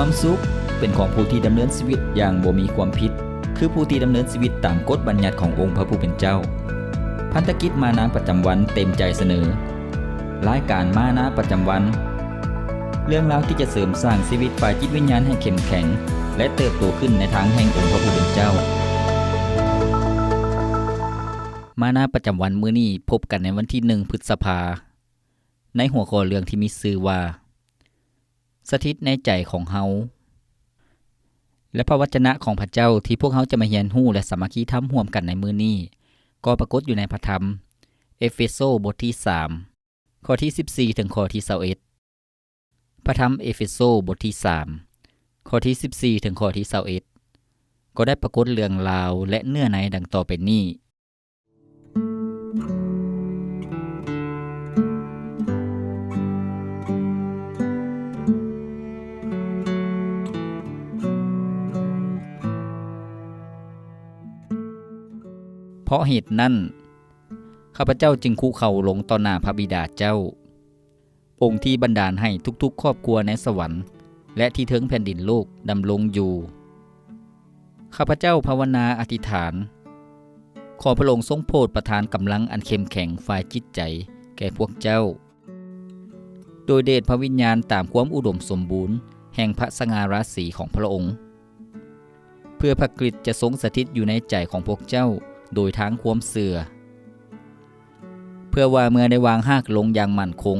ความสุข เป็นของผู้ที่ดำเนินชีวิตอย่างบ่มีความผิด คือผู้ที่ดำเนินชีวิตตามกฎบัญญัติขององค์พระผู้เป็นเจ้า พันธกิจมานาประจำวันเต็มใจเสนอรายการมานาประจำวัน เรื่องราวที่จะเสริมสร้างชีวิตฝ่ายจิตวิญญาณให้เข้มแข็ง และเติบโตขึ้นในทางแห่งองค์พระผู้เป็นเจ้า มานาประจำวันมื้อนี้พบกันในวันที่หนึ่งพฤษภา ในหัวข้อเรื่องที่มีชื่อว่า สถิตในใจของเฮาและพระวจนะของพระเจ้าที่พวกเฮาจะมาเรียนรู้และสามัคคีทำร่วมกันในมื้อนี้ ก็ปรากฏอยู่ในพระธรรม เอเฟโซบทที่ 3 ข้อที่ 14 ถึงข้อที่21พระธรรมเอเฟโซบทที่ 3 ข้อที่ 14 ถึงข้อที่21ก็ได้ปรากฏเรื่องราวและเนื้อในดังต่อไปนี้ เพราะเหตุนั้นข้าพเจ้าจึงคุเข่าลงต่อหน้าพระบิดาเจ้า องค์ที่บันดาลให้ทุกๆ ครอบครัวในสวรรค์ และที่เทิงแผ่นดินโลกดำรงอยู่ ข้าพเจ้าภาวนาอธิษฐาน ขอพระองค์ทรงโปรดประทานกำลังอันเข้มแข็งฝ่ายจิตใจแก่พวกเจ้า โดยเดชพระวิญญาณตามความอุดมสมบูรณ์ แห่งพระสง่าราศีของพระองค์ เพื่อพระกฤษจะทรงสถิตอยู่ในใจของพวกเจ้า โดยทางความเสื่อเพื่อว่าเมื่อได้วางหากลงอย่างมั่นคง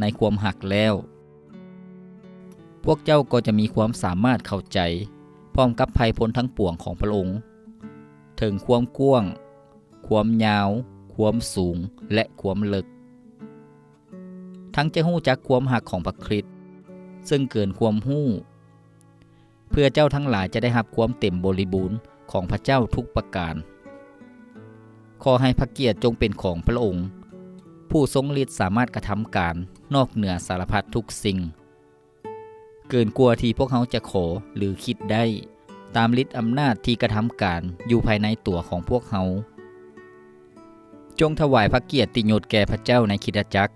ในความหักแล้ว พวกเจ้าก็จะมีความสามารถเข้าใจ พร้อมกับภัยพ้นทั้งปวงของพระองค์ ถึงความกว้าง ความยาว ความสูง และความลึก ทั้งจะหู้จักความหักของพระคริสต์ซึ่งเกินความหู้ เพื่อเจ้าทั้งหลายจะได้รับความเต็มบริบูรณ์ของพระเจ้าทุกประการ ขอให้พระเกียรติจงเป็นของพระองค์ ผู้ทรงฤทธิ์สามารถกระทำการนอกเหนือสารพัดทุกสิ่ง เกินกลัวที่พวกเขาจะขอหรือคิดได้ ตามฤทธิ์อำนาจที่กระทำการอยู่ภายในตัวของพวกเขา จงถวายพระเกียรติยศแก่พระเจ้าในคิดจักร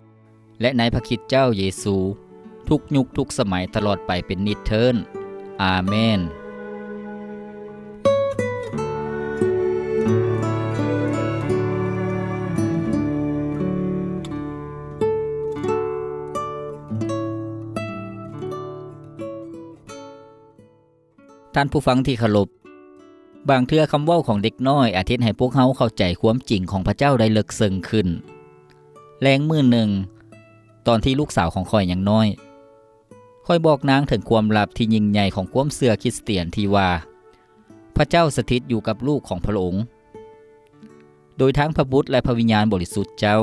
และในพระคิดเจ้าเยซู ทุกยุคทุกสมัยตลอดไปเป็นนิเทินอาเมน ท่านผู้ฟังที่เคารพบางเทื่อคำเว้าของเด็กน้อย อาทิตย์ให้พวกเขาเข้าใจความจริงของพระเจ้าได้ลึกซึ้งขึ้น แรงมือหนึ่ง ตอนที่ลูกสาวของคอยอยังน้อยคอยบอกนางถึงความลับที่ยิ่งใหญ่ของความเสื่อคริสเตียนที่ว่า พระเจ้าสถิตอยู่กับลูกของพระองค์ โดยทั้งพระบุตรและพระวิญญาณบริสุทธิ์เจ้า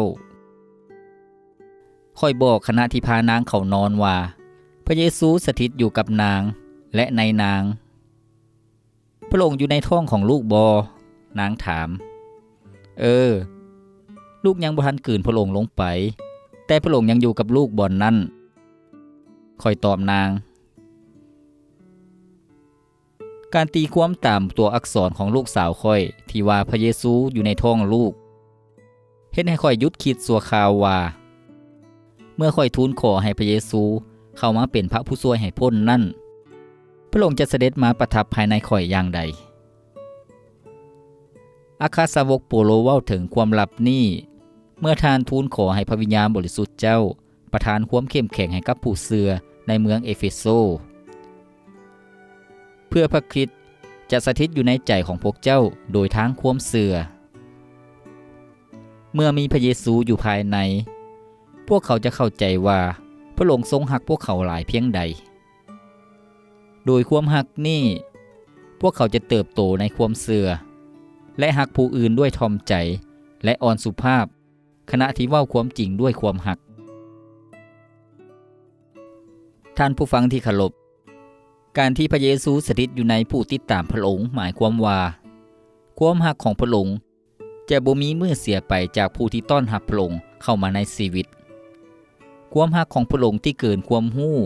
คอยบอกคณะที่พานางเขานอนว่า พระเยซูสถิตอยู่กับนางและในนาง พระองค์อยู่ในท้องของลูกบอนางถาม เออ ลูกยังบ่ทันกืนพระองค์ลงไป แต่พระองค์ยังอยู่กับลูกบอนนั่นคอยตอบนาง การตีความตามตัวอักษรของลูกสาวค่อย ที่ว่าพระเยซูอยู่ในท้องลูกเฮ็ดให้ค่อยยุดคิดสัวขาวว่า เมื่อค่อยทูลขอให้พระเยซูเข้ามาเป็นพระผู้ช่วยให้พ้นนั่น พระองค์จะเสด็จมาประทับภายในข่อยอย่างใด อาคาสาวกโปโลเว้าถึงความลับนี้ เมื่อทานทูลขอให้พระวิญญาณบริสุทธิ์เจ้า ประทานความเข้มแข็งให้กับผู้เสือในเมืองเอเฟโซ เพื่อพระคริสต์จะสถิตอยู่ในใจของพวกเจ้าโดยทางความเสือ เมื่อมีพระเยซูอยู่ภายใน พวกเขาจะเข้าใจว่าพระองค์ทรงหักพวกเขาหลายเพียงใด โดยความหักนี่ พวกเขาจะเติบโตในความเสื่อและหักผู้อื่นด้วยทอมใจ และอ่อนสุภาพ ขณะที่เว้าความจริงด้วยความหัก ท่านผู้ฟังที่เคารพการที่พระเยซูสถิตอยู่ในผู้ติดตามพระองค์หมายความว่า ความหักของพระองค์จะบ่มีเมื่อเสียไปจากผู้ที่ต้อนรับพระองค์เข้ามาในชีวิต ความหักของพระองค์ที่เกินความหู้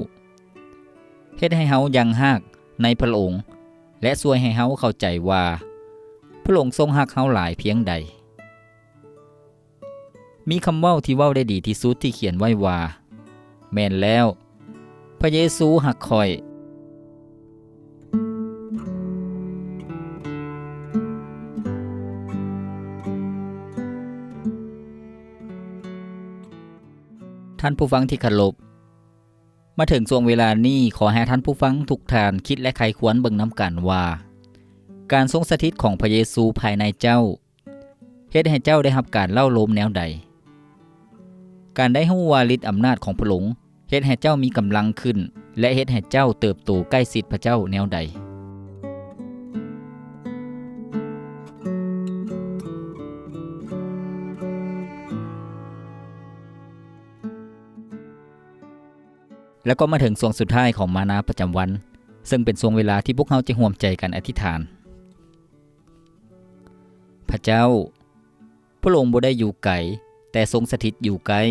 เฮ็ดให้เฮายังฮักในพระองค์ และช่วยให้เฮาเข้าใจว่า พระองค์ทรงฮักเฮาหลายเพียงใด มีคำเว้าที่เว้าได้ดีที่สุดที่เขียนไว้ว่า แม่นแล้ว พระเยซูฮักคอยท่านผู้ฟังที่เคารพ มาถึงช่วงเวลานี้ขอให้ท่านผู้ฟังทุกท่านคิดและไขควรเบิ่งน้ำกันว่า การทรงสถิตของพระเยซูภายในเจ้าเฮ็ดให้เจ้าได้รับการเล่าลมแนวใด การได้ฮู้วาฤทธิ์อำนาจของพระหลงเฮ็ดให้เจ้ามีกำลังขึ้น และเฮ็ดให้เจ้าเติบโตใกล้ชิดพระเจ้าแนวใด แล้วก็มาถึงช่วงสุดท้ายของมานาประจำวัน ซึ่งเป็นช่วงเวลาที่พวกเราจะร่วมใจกันอธิษฐาน พระเจ้า พระองค์บ่ได้อยู่ไกลแต่ทรงสถิตอยู่ใกล้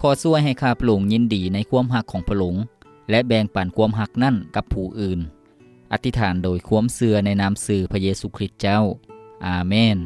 ขอช่วยให้ข้าพระองค์ยินดีในความหักของพระองค์และแบ่งปันความหักนั่นกับผู้อื่น อธิษฐานโดยความเสื่อในนามสื่อพระเยซูคริสต์เจ้า อาเมน